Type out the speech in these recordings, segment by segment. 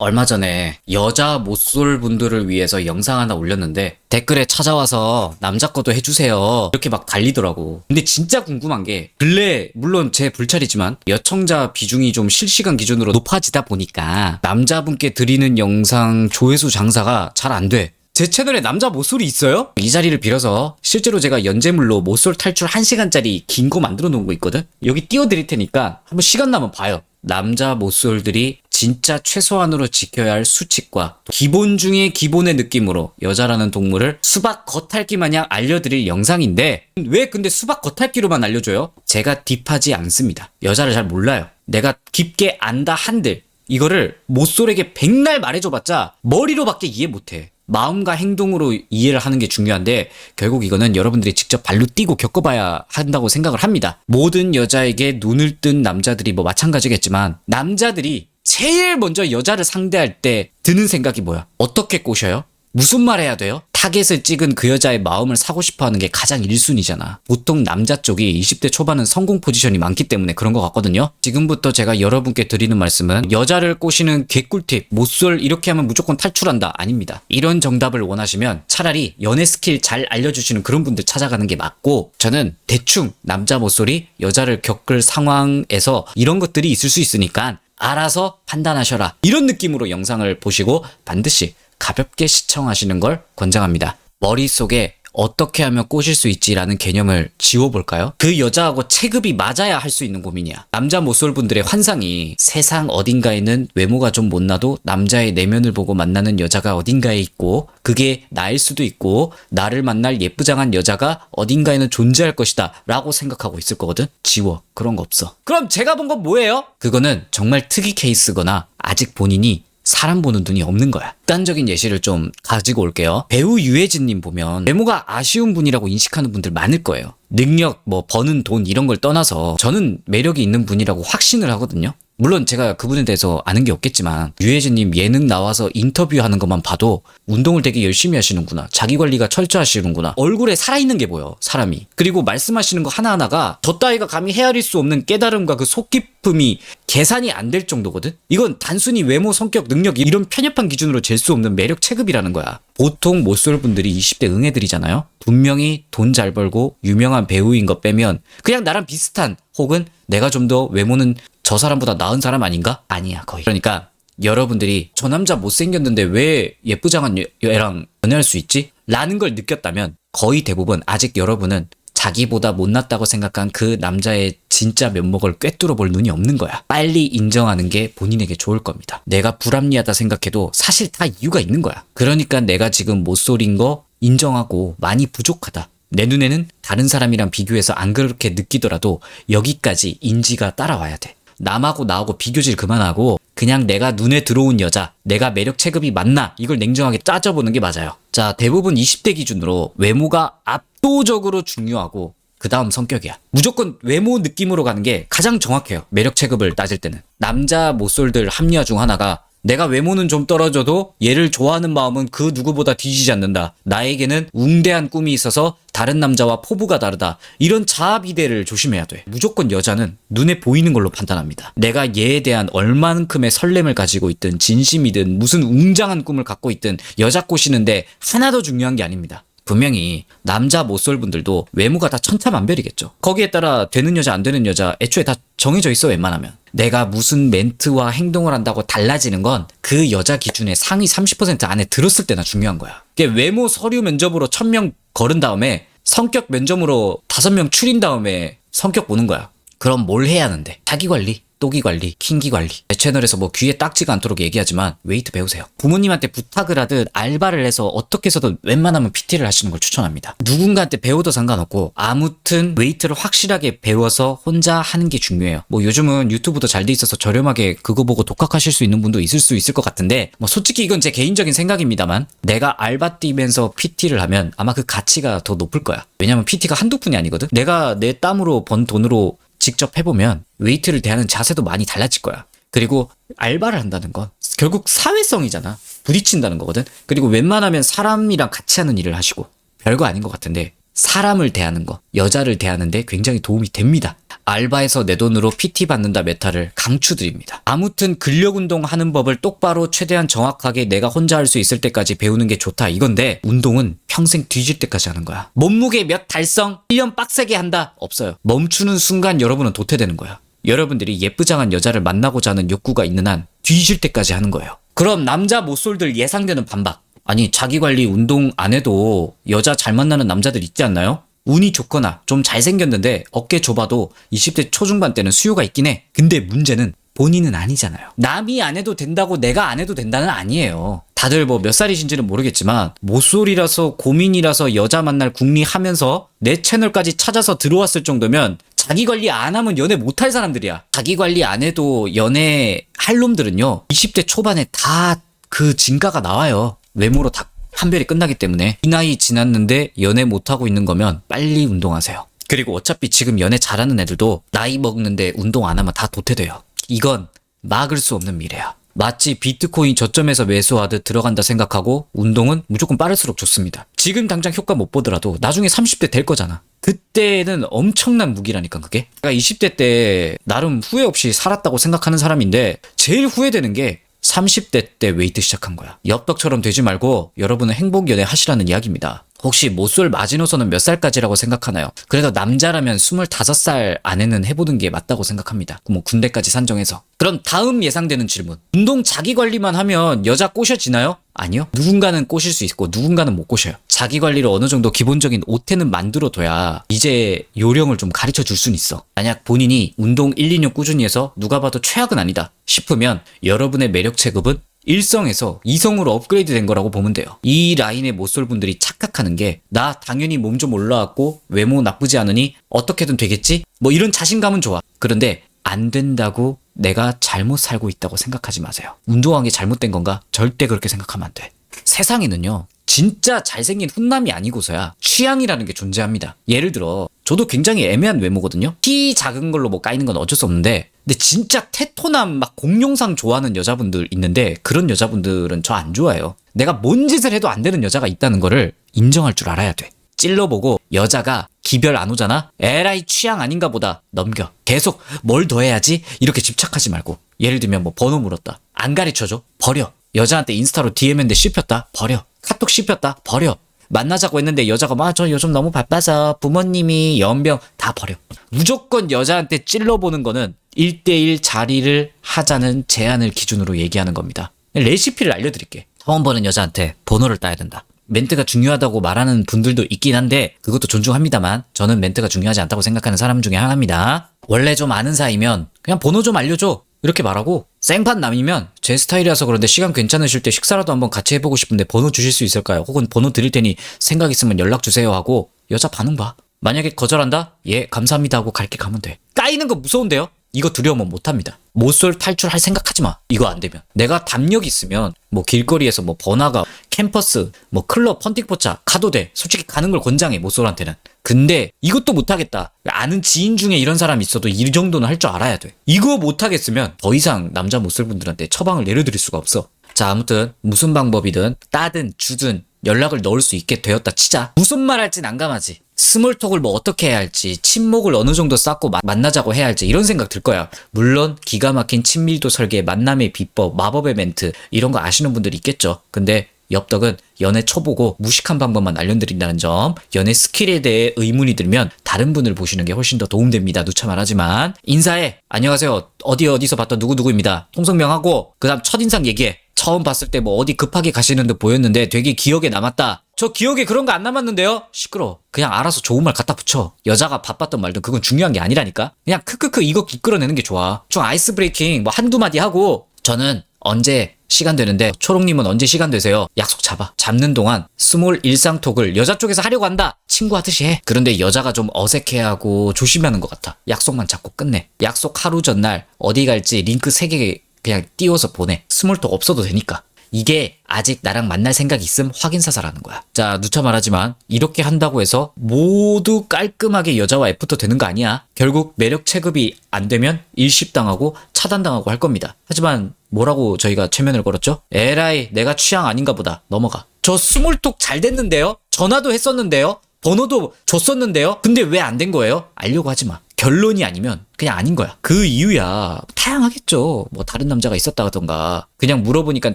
얼마 전에 여자 못쏠 분들을 위해서 영상 하나 올렸는데 댓글에 찾아와서 남자 것도 해주세요 이렇게 막 달리더라고 근데 진짜 궁금한 게 근래 물론 제 불찰이지만 여청자 비중이 좀 실시간 기준으로 높아지다 보니까 남자분께 드리는 영상 조회수 장사가 잘 안 돼. 제 채널에 남자 모쏠이 있어요? 이 자리를 빌어서 실제로 제가 연재물로 모쏠 탈출 1시간짜리 긴 거 만들어 놓은 거 있거든? 여기 띄워드릴 테니까 한번 시간 나면 봐요. 남자 모쏠들이 진짜 최소한으로 지켜야 할 수칙과 기본 중에 기본의 느낌으로 여자라는 동물을 수박 겉핥기 마냥 알려드릴 영상인데 왜 근데 수박 겉핥기로만 알려줘요? 제가 딥하지 않습니다. 여자를 잘 몰라요. 내가 깊게 안다 한들 이거를 모쏠에게 백날 말해줘봤자 머리로밖에 이해 못해. 마음과 행동으로 이해를 하는 게 중요한데 결국 이거는 여러분들이 직접 발로 뛰고 겪어봐야 한다고 생각을 합니다. 모든 여자에게 눈을 뜬 남자들이 뭐 마찬가지겠지만 남자들이 제일 먼저 여자를 상대할 때 드는 생각이 뭐야? 어떻게 꼬셔요? 무슨 말 해야 돼요? 타겟을 찍은 그 여자의 마음을 사고 싶어 하는 게 가장 1순위잖아. 보통 남자 쪽이 20대 초반은 성공 포지션이 많기 때문에 그런 것 같거든요. 지금부터 제가 여러분께 드리는 말씀은 여자를 꼬시는 개꿀팁, 못쏠 이렇게 하면 무조건 탈출한다. 아닙니다. 이런 정답을 원하시면 차라리 연애 스킬 잘 알려주시는 그런 분들 찾아가는 게 맞고 저는 대충 남자 못쏠이 여자를 겪을 상황에서 이런 것들이 있을 수 있으니까 알아서 판단하셔라. 이런 느낌으로 영상을 보시고 반드시 가볍게 시청하시는 걸 권장합니다. 머릿속에 어떻게 하면 꼬실 수 있지라는 개념을 지워볼까요? 그 여자하고 체급이 맞아야 할 수 있는 고민이야. 남자 모쏠분들의 환상이 세상 어딘가에는 외모가 좀 못나도 남자의 내면을 보고 만나는 여자가 어딘가에 있고 그게 나일 수도 있고 나를 만날 예쁘장한 여자가 어딘가에는 존재할 것이다 라고 생각하고 있을 거거든? 지워. 그런 거 없어. 그럼 제가 본 건 뭐예요? 그거는 정말 특이 케이스거나 아직 본인이 사람 보는 눈이 없는 거야. 극단적인 예시를 좀 가지고 올게요. 배우 유해진님 보면 외모가 아쉬운 분이라고 인식하는 분들 많을 거예요. 능력, 뭐 버는 돈 이런 걸 떠나서 저는 매력이 있는 분이라고 확신을 하거든요. 물론 제가 그분에 대해서 아는 게 없겠지만 유해진님 예능 나와서 인터뷰하는 것만 봐도 운동을 되게 열심히 하시는구나. 자기 관리가 철저하시는구나. 얼굴에 살아있는 게 보여 사람이. 그리고 말씀하시는 거 하나하나가 저 따위가 감히 헤아릴 수 없는 깨달음과 그 속깊음이 계산이 안 될 정도거든? 이건 단순히 외모 성격 능력 이런 편협한 기준으로 잴 수 없는 매력 체급이라는 거야. 보통 못 쏠 분들이 20대 응애들이잖아요? 분명히 돈 잘 벌고 유명한 배우인 것 빼면 그냥 나랑 비슷한 혹은 내가 좀 더 외모는 저 사람보다 나은 사람 아닌가? 아니야 거의. 그러니까 여러분들이 저 남자 못생겼는데 왜 예쁘장한 여- 애랑 연애할 수 있지? 라는 걸 느꼈다면 거의 대부분 아직 여러분은 자기보다 못났다고 생각한 그 남자의 진짜 면목을 꿰뚫어 볼 눈이 없는 거야. 빨리 인정하는 게 본인에게 좋을 겁니다. 내가 불합리하다 생각해도 사실 다 이유가 있는 거야. 그러니까 내가 지금 못쏠인 거 인정하고 많이 부족하다. 내 눈에는 다른 사람이랑 비교해서 안 그렇게 느끼더라도 여기까지 인지가 따라와야 돼. 남하고 나하고 비교질 그만하고 그냥 내가 눈에 들어온 여자, 내가 매력 체급이 맞나 이걸 냉정하게 따져보는 게 맞아요. 자, 대부분 20대 기준으로 외모가 압도적으로 중요하고 그 다음 성격이야. 무조건 외모 느낌으로 가는 게 가장 정확해요. 매력 체급을 따질 때는. 남자 모쏠들 합리화 중 하나가 내가 외모는 좀 떨어져도 얘를 좋아하는 마음은 그 누구보다 뒤지지 않는다. 나에게는 웅대한 꿈이 있어서 다른 남자와 포부가 다르다. 이런 자아 비대를 조심해야 돼. 무조건 여자는 눈에 보이는 걸로 판단합니다. 내가 얘에 대한 얼만큼의 설렘을 가지고 있든 진심이든 무슨 웅장한 꿈을 갖고 있든 여자 꼬시는데 하나도 중요한 게 아닙니다. 분명히 남자 모쏠분들도 외모가 다 천차만별이겠죠. 거기에 따라 되는 여자 안 되는 여자 애초에 다 정해져 있어 웬만하면. 내가 무슨 멘트와 행동을 한다고 달라지는 건 그 여자 기준의 상위 30% 안에 들었을 때나 중요한 거야. 외모 서류 면접으로 1000명 걸은 다음에 성격 면접으로 5명 추린 다음에 성격 보는 거야. 그럼 뭘 해야 하는데? 자기 관리, 또기 관리, 킹기 관리. 제 채널에서 뭐 귀에 딱지가 않도록 얘기하지만 웨이트 배우세요. 부모님한테 부탁을 하듯 알바를 해서 어떻게 해서든 웬만하면 PT를 하시는 걸 추천합니다. 누군가한테 배워도 상관없고 아무튼 웨이트를 확실하게 배워서 혼자 하는 게 중요해요. 뭐 요즘은 유튜브도 잘 돼 있어서 저렴하게 그거 보고 독학하실 수 있는 분도 있을 수 있을 것 같은데 뭐 솔직히 이건 제 개인적인 생각입니다만 내가 알바 뛰면서 PT를 하면 아마 그 가치가 더 높을 거야. 왜냐면 PT가 한두 푼이 아니거든. 내가 내 땀으로 번 돈으로 직접 해보면 웨이트를 대하는 자세도 많이 달라질 거야. 그리고 알바를 한다는 건 결국 사회성이잖아. 부딪힌다는 거거든. 그리고 웬만하면 사람이랑 같이 하는 일을 하시고 별거 아닌 것 같은데 사람을 대하는 거, 여자를 대하는데 굉장히 도움이 됩니다. 알바해서 내 돈으로 PT 받는다 메타를 강추드립니다. 아무튼 근력 운동 하는 법을 똑바로 최대한 정확하게 내가 혼자 할 수 있을 때까지 배우는 게 좋다 이건데 운동은 평생 뒤질 때까지 하는 거야. 몸무게 몇 달성 1년 빡세게 한다 없어요. 멈추는 순간 여러분은 도태되는 거야. 여러분들이 예쁘장한 여자를 만나고자 하는 욕구가 있는 한 뒤질 때까지 하는 거예요. 그럼 남자 모쏠들 예상되는 반박. 아니 자기 관리 운동 안 해도 여자 잘 만나는 남자들 있지 않나요? 운이 좋거나 좀 잘생겼는데 어깨 좁아도 20대 초중반 때는 수요가 있긴 해. 근데 문제는 본인은 아니잖아요. 남이 안 해도 된다고 내가 안 해도 된다는 아니에요. 다들 뭐 몇 살이신지는 모르겠지만 모쏠이라서 고민이라서 여자 만날 궁리하면서 내 채널까지 찾아서 들어왔을 정도면 자기 관리 안 하면 연애 못 할 사람들이야. 자기 관리 안 해도 연애 할 놈들은요. 20대 초반에 다 그 진가가 나와요. 외모로 다 판별이 끝나기 때문에 이 나이 지났는데 연애 못 하고 있는 거면 빨리 운동하세요. 그리고 어차피 지금 연애 잘하는 애들도 나이 먹는데 운동 안 하면 다 도태돼요. 이건 막을 수 없는 미래야. 마치 비트코인 저점에서 매수하듯 들어간다 생각하고 운동은 무조건 빠를수록 좋습니다. 지금 당장 효과 못 보더라도 나중에 30대 될 거잖아. 그때는 엄청난 무기라니까 그게. 내가 20대 때 나름 후회 없이 살았다고 생각하는 사람인데 제일 후회되는 게 30대 때 웨이트 시작한 거야. 엽떡처럼 되지 말고 여러분은 행복 연애 하시라는 이야기입니다. 혹시 모쏠 마지노선은 몇 살까지라고 생각하나요? 그래도 남자라면 25살 안에는 해보는 게 맞다고 생각합니다. 뭐 군대까지 산정해서. 그럼 다음 예상되는 질문. 운동 자기 관리만 하면 여자 꼬셔지나요? 아니요. 누군가는 꼬실 수 있고 누군가는 못 꼬셔요. 자기 관리를 어느 정도 기본적인 오태는 만들어 둬야 이제 요령을 좀 가르쳐 줄 수는 있어. 만약 본인이 운동 1, 2년 꾸준히 해서 누가 봐도 최악은 아니다 싶으면 여러분의 매력 체급은 일성에서 이성으로 업그레이드 된 거라고 보면 돼요. 이 라인의 모쏠분들이 착각하는 게 나 당연히 몸 좀 올라왔고 외모 나쁘지 않으니 어떻게든 되겠지? 뭐 이런 자신감은 좋아. 그런데 안 된다고 내가 잘못 살고 있다고 생각하지 마세요. 운동한 게 잘못된 건가? 절대 그렇게 생각하면 안 돼. 세상에는요. 진짜 잘생긴 훈남이 아니고서야 취향이라는 게 존재합니다. 예를 들어 저도 굉장히 애매한 외모거든요. 키 작은 걸로 뭐 까이는 건 어쩔 수 없는데 근데 진짜 테토남 막 공룡상 좋아하는 여자분들 있는데 그런 여자분들은 저 안 좋아해요. 내가 뭔 짓을 해도 안 되는 여자가 있다는 거를 인정할 줄 알아야 돼. 찔러보고 여자가 기별 안 오잖아? 에라이 취향 아닌가 보다 넘겨. 계속 뭘 더 해야지? 이렇게 집착하지 말고. 예를 들면 뭐 번호 물었다. 안 가르쳐줘? 버려. 여자한테 인스타로 DM했는데 씹혔다? 버려. 카톡 씹혔다? 버려. 만나자고 했는데 여자가 막 저 요즘 너무 바빠서 부모님이 연병 다 버려. 무조건 여자한테 찔러보는 거는 1대1 자리를 하자는 제안을 기준으로 얘기하는 겁니다. 레시피를 알려드릴게. 처음 보는 여자한테 번호를 따야 된다. 멘트가 중요하다고 말하는 분들도 있긴 한데 그것도 존중합니다만 저는 멘트가 중요하지 않다고 생각하는 사람 중에 하나입니다. 원래 좀 아는 사이면 그냥 번호 좀 알려줘. 이렇게 말하고 생판 남이면 제 스타일이라서 그런데 시간 괜찮으실 때 식사라도 한번 같이 해보고 싶은데 번호 주실 수 있을까요? 혹은 번호 드릴 테니 생각 있으면 연락 주세요 하고 여자 반응 봐. 만약에 거절한다? 예, 감사합니다 하고 갈게 가면 돼. 까이는 거 무서운데요? 이거 두려우면 못합니다. 모쏠 탈출할 생각하지 마. 이거 안 되면. 내가 담력 있으면 뭐 길거리에서 뭐 번화가, 캠퍼스, 뭐 클럽, 펀틱포차 가도 돼. 솔직히 가는 걸 권장해 모쏠한테는. 근데 이것도 못하겠다. 아는 지인 중에 이런 사람 있어도 이 정도는 할 줄 알아야 돼. 이거 못하겠으면 더 이상 남자 모쏠분들한테 처방을 내려드릴 수가 없어. 자 아무튼 무슨 방법이든 따든 주든 연락을 넣을 수 있게 되었다 치자. 무슨 말 할진 난감하지. 스몰톡을 뭐 어떻게 해야 할지, 친목을 어느 정도 쌓고 마- 만나자고 해야 할지 이런 생각 들 거야. 물론 기가 막힌 친밀도 설계, 만남의 비법, 마법의 멘트 이런 거 아시는 분들이 있겠죠. 근데 엽떡은 연애 초보고 무식한 방법만 알려드린다는 점, 연애 스킬에 대해 의문이 들면 다른 분을 보시는 게 훨씬 더 도움됩니다. 누차 말하지만 인사해. 안녕하세요. 어디 어디서 봤던 누구 누구입니다. 통성명하고 그다음 첫 인상 얘기해. 처음 봤을 때 뭐 어디 급하게 가시는 듯 보였는데 되게 기억에 남았다. 저 기억에 그런 거 안 남았는데요? 시끄러. 그냥 알아서 좋은 말 갖다 붙여. 여자가 바빴던 말든 그건 중요한 게 아니라니까. 그냥 크크크 이거 이끌어내는 게 좋아. 좀 아이스 브레이킹 뭐 한두 마디 하고 저는 언제 시간 되는데 초롱님은 언제 시간 되세요? 약속 잡아. 잡는 동안 스몰 일상톡을 여자 쪽에서 하려고 한다. 친구 하듯이 해. 그런데 여자가 좀 어색해하고 조심하는 것 같아. 약속만 잡고 끝내. 약속 하루 전날 어디 갈지 링크 3개 그냥 띄워서 보내. 스몰톡 없어도 되니까. 이게 아직 나랑 만날 생각 있음 확인사사라는 거야. 자, 누차 말하지만 이렇게 한다고 해서 모두 깔끔하게 여자와 애프터 되는 거 아니야. 결국 매력 체급이 안 되면 일십당하고 차단당하고 할 겁니다. 하지만 뭐라고 저희가 최면을 걸었죠? 에라이, 내가 취향 아닌가 보다. 넘어가. 저 스몰톡 잘 됐는데요? 전화도 했었는데요? 번호도 줬었는데요? 근데 왜 안 된 거예요? 알려고 하지 마. 결론이 아니면 그냥 아닌 거야. 그 이유야. 다양하겠죠. 뭐 다른 남자가 있었다던가. 그냥 물어보니까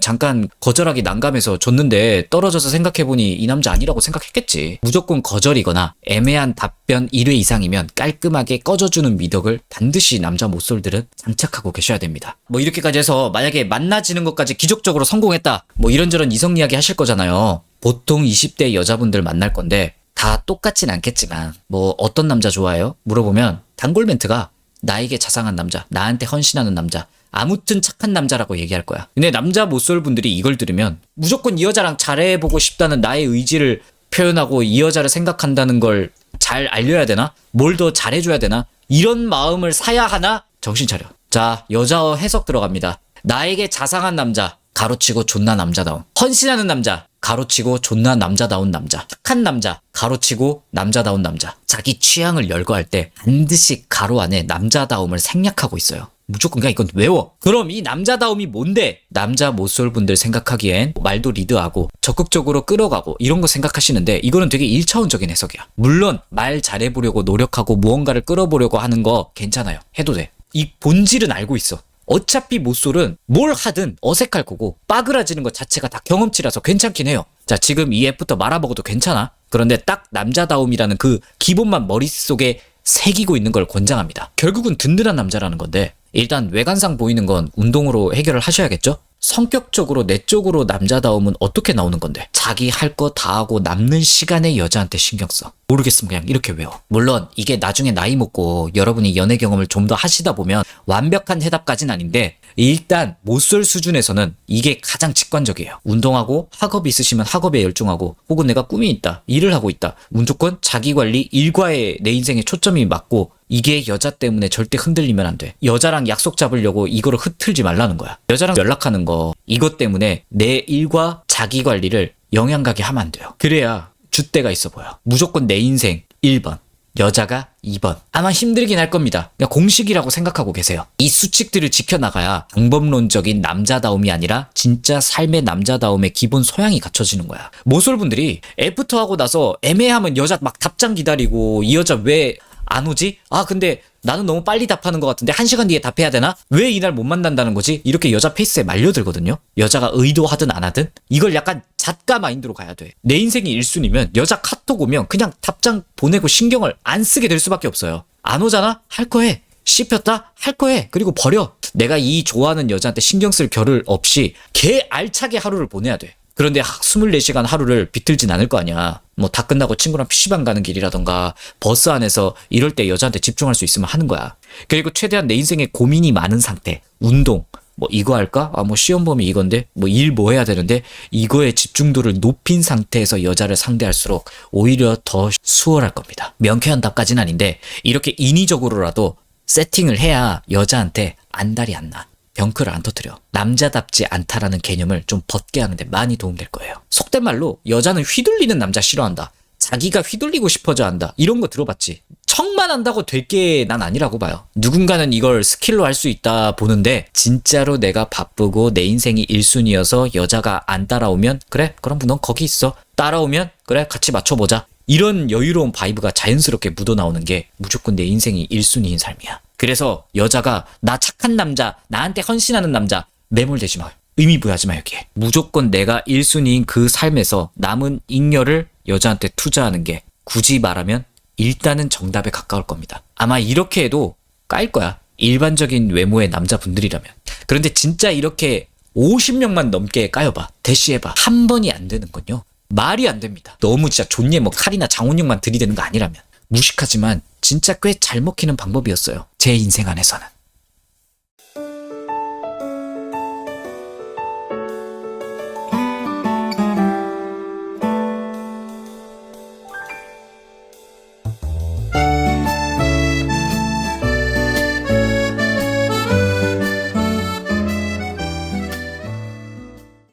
잠깐 거절하기 난감해서 줬는데 떨어져서 생각해보니 이 남자 아니라고 생각했겠지. 무조건 거절이거나 애매한 답변 1회 이상이면 깔끔하게 꺼져주는 미덕을 반드시 남자 모쏠들은 장착하고 계셔야 됩니다. 뭐 이렇게까지 해서 만약에 만나지는 것까지 기적적으로 성공했다. 뭐 이런저런 이성 이야기 하실 거잖아요. 보통 20대 여자분들 만날 건데 다 똑같진 않겠지만 뭐 어떤 남자 좋아해요? 물어보면 단골 멘트가 나에게 자상한 남자, 나한테 헌신하는 남자, 아무튼 착한 남자라고 얘기할 거야. 근데 남자 모쏠 분들이 이걸 들으면 무조건 이 여자랑 잘해보고 싶다는 나의 의지를 표현하고 이 여자를 생각한다는 걸 잘 알려야 되나? 뭘 더 잘해줘야 되나? 이런 마음을 사야 하나? 정신 차려. 자, 여자어 해석 들어갑니다. 나에게 자상한 남자, 가로치고 존나 남자다운. 헌신하는 남자, 가로치고 존나 남자다운 남자. 착한 남자, 가로치고 남자다운 남자. 자기 취향을 열거할 때 반드시 가로 안에 남자다움을 생략하고 있어요. 무조건 그냥 이건 외워. 그럼 이 남자다움이 뭔데? 남자 모쏠 분들 생각하기엔 말도 리드하고 적극적으로 끌어가고 이런 거 생각하시는데 이거는 되게 1차원적인 해석이야. 물론 말 잘해보려고 노력하고 무언가를 끌어보려고 하는 거 괜찮아요. 해도 돼. 이 본질은 알고 있어. 어차피 모쏠은 뭘 하든 어색할 거고 빠그라지는 것 자체가 다 경험치라서 괜찮긴 해요. 자, 지금 이 앱부터 말아먹어도 괜찮아. 그런데 딱 남자다움이라는 그 기본만 머릿속에 새기고 있는 걸 권장합니다. 결국은 든든한 남자라는 건데 일단 외관상 보이는 건 운동으로 해결을 하셔야겠죠? 성격적으로 내적으로 남자다움은 어떻게 나오는 건데? 자기 할 거 다 하고 남는 시간에 여자한테 신경 써. 모르겠으면 그냥 이렇게 외워. 물론 이게 나중에 나이 먹고 여러분이 연애 경험을 좀 더 하시다 보면 완벽한 해답까진 아닌데 일단 못쏠 수준에서는 이게 가장 직관적이에요. 운동하고 학업이 있으시면 학업에 열중하고 혹은 내가 꿈이 있다. 일을 하고 있다. 무조건 자기 관리 일과에 내 인생에 초점이 맞고 이게 여자 때문에 절대 흔들리면 안 돼. 여자랑 약속 잡으려고 이거를 흐틀지 말라는 거야. 여자랑 연락하는 거 이것 때문에 내 일과 자기 관리를 영향 가게 하면 안 돼요. 그래야 줏대가 있어 보여. 무조건 내 인생 1번. 여자가 2번. 아마 힘들긴 할 겁니다. 그냥 공식이라고 생각하고 계세요. 이 수칙들을 지켜나가야 방법론적인 남자다움이 아니라 진짜 삶의 남자다움의 기본 소양이 갖춰지는 거야. 모쏠분들이 애프터 하고 나서 애매하면 여자 막 답장 기다리고 이 여자 왜 안 오지? 아, 근데 나는 너무 빨리 답하는 것 같은데 한 시간 뒤에 답해야 되나? 왜 이날 못 만난다는 거지? 이렇게 여자 페이스에 말려들거든요. 여자가 의도하든 안 하든 이걸 약간 작가 마인드로 가야 돼. 내 인생이 1순위면 여자 카톡 오면 그냥 답장 보내고 신경을 안 쓰게 될 수밖에 없어요. 안 오잖아? 할 거 해. 씹혔다? 할 거 해. 그리고 버려. 내가 이 좋아하는 여자한테 신경 쓸 겨를 없이 개 알차게 하루를 보내야 돼. 그런데 24시간 하루를 비틀진 않을 거 아니야. 뭐 다 끝나고 친구랑 PC방 가는 길이라던가 버스 안에서 이럴 때 여자한테 집중할 수 있으면 하는 거야. 그리고 최대한 내 인생에 고민이 많은 상태. 운동. 뭐 이거 할까? 아 뭐 시험 범위 이건데 뭐 일뭐 해야 되는데 이거에 집중도를 높인 상태에서 여자를 상대할수록 오히려 더 수월할 겁니다. 명쾌한 답까지는 아닌데 이렇게 인위적으로라도 세팅을 해야 여자한테 안달이 안 나. 병크를 안 터뜨려. 남자답지 않다라는 개념을 좀 벗게 하는데 많이 도움될 거예요. 속된 말로 여자는 휘둘리는 남자 싫어한다. 자기가 휘둘리고 싶어져 한다. 이런 거 들어봤지. 척만 한다고 될 게 난 아니라고 봐요. 누군가는 이걸 스킬로 할 수 있다 보는데 진짜로 내가 바쁘고 내 인생이 1순위여서 여자가 안 따라오면 그래 그럼 넌 거기 있어. 따라오면 그래 같이 맞춰보자. 이런 여유로운 바이브가 자연스럽게 묻어나오는 게 무조건 내 인생이 1순위인 삶이야. 그래서 여자가 나 착한 남자, 나한테 헌신하는 남자 매몰되지 마. 의미 부여하지 마 여기에. 무조건 내가 1순위인 그 삶에서 남은 잉여를 여자한테 투자하는 게 굳이 말하면 일단은 정답에 가까울 겁니다. 아마 이렇게 해도 까일 거야. 일반적인 외모의 남자분들이라면. 그런데 진짜 이렇게 50명만 넘게 까여봐. 대시해봐. 한 번이 안 되는 건요. 말이 안 됩니다. 너무 진짜 존예 뭐 칼이나 장원영만 들이대는 거 아니라면. 무식하지만 진짜 꽤 잘 먹히는 방법이었어요. 제 인생 안에서는.